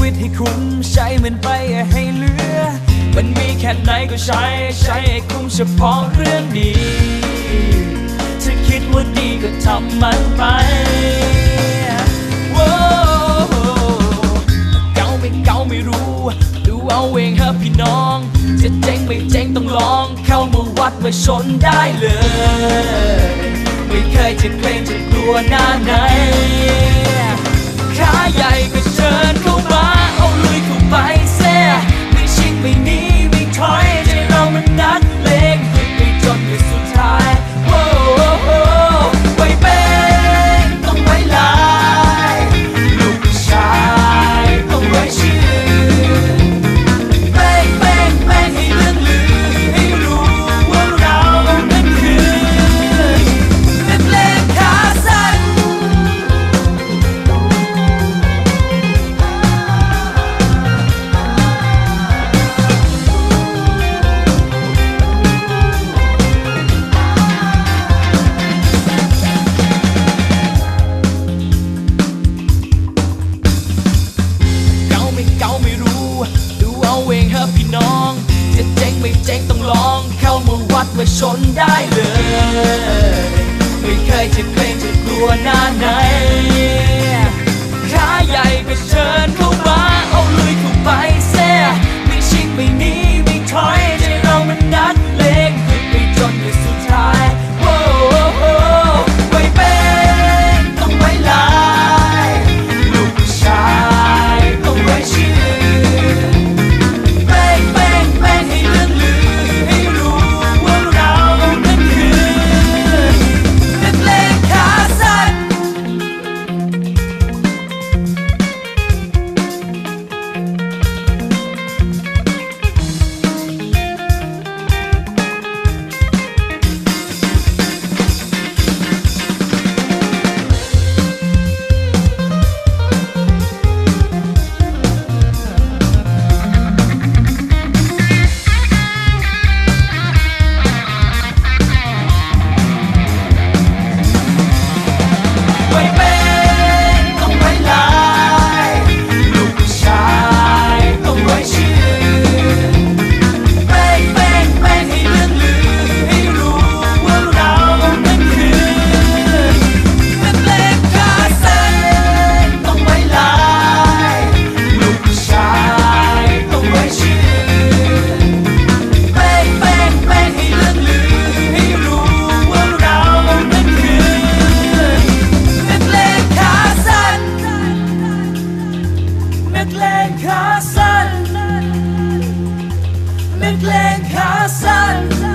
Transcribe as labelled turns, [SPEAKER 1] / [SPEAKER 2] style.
[SPEAKER 1] วิตให้คุ้มใช้มันไปให้เหลือ มันมีแค่ไหนก็ใช้ ใช้ให้คุ้มเฉพาะเรื่องดีถ้าคิดว่าดีก็ทำมันไปเก่าไม่เก่าไม่รู้ ดูเอาเองฮะพี่น้อง จะเจ๊งไม่เจ๊งต้องลอง เข้ามาวัดมาชนได้เลย ไม่เคยจะเกรงจะกลัวหน้าไหนขาใหญ่ เจ๊งต้องลองเข้ามาวัดไว่ชนได้เลย ไม่เคยจะเกรงจะกลัวหน้าไหน Lenker an, mit Lenker an.